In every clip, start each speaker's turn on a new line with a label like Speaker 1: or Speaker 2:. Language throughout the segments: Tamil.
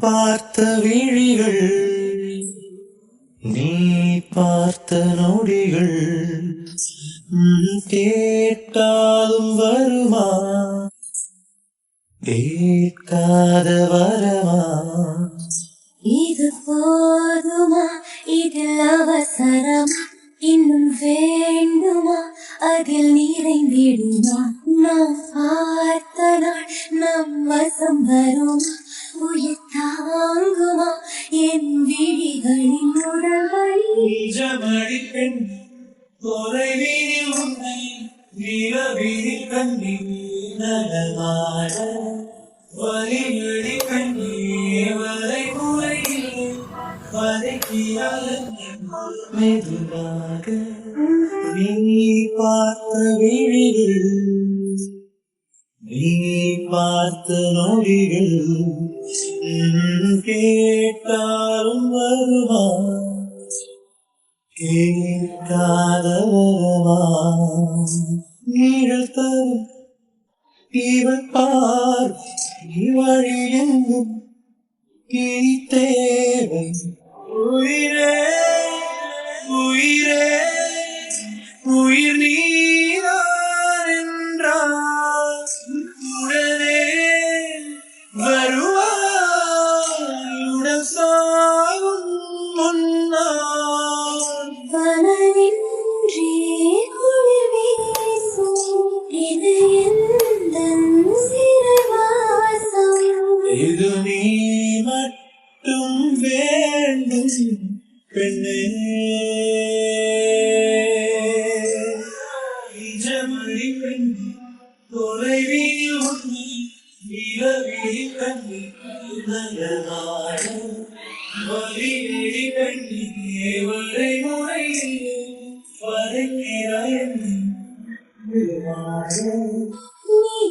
Speaker 1: பார்த்த விழிகள் நீ பார்த்த நொடிகள் கேட்டாலும் வருமா? கேட்காத வரமா?
Speaker 2: இது போதுமா? மரம் இன்னும் வேண்டுமா? அதில் நிறைந்திடுமா? நாம் பார்த்த நாள் நம் வசம் வரும்? உயிர் தாங்குமா? என் விழிகளின் உடல்களில்
Speaker 1: நிஜமடி பெண் தொலைவீதில் உன்னை நிலவீதில் கண்ணி நடமாட வலிமடி கண்ணி வரை மெதுவாக நீ பார்த்த விழிகள் நீ பார்த்த நொடிகள் கேட்டாலும் வருவா கேட்காத வருவா நீழல் தரும் இவள் பார் இவழியும் எங்கும் தேவை உயிரே உயிரே உயிர் நீதான் என்றார் உடனே வருவாய் உடல் சாகும்
Speaker 2: குளிர் வீசும் இது எந்தன் சிறைவாசம்
Speaker 1: இது நீ பெண்ணே நிஜமடி பெண் தொலைவில் உன்னை இரவில் கண்ணி நகராட வலிவிழி கண்ணி வரை முறையில் வரைக்கிறாய்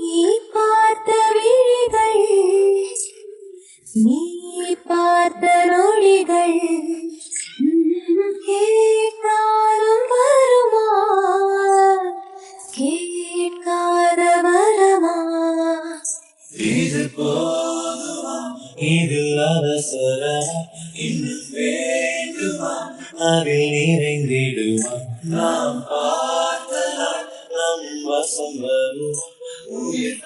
Speaker 2: நீ பார்த்த விழிகள் நீ கேட்காத வரமா
Speaker 1: இது போதுமா? இது அவசரமா? இன்னும் வேண்டுமா? அதில் நிறைந்திடுமா? நாம் பார்த்தனால் நம் வசம் வருமா? உயிர்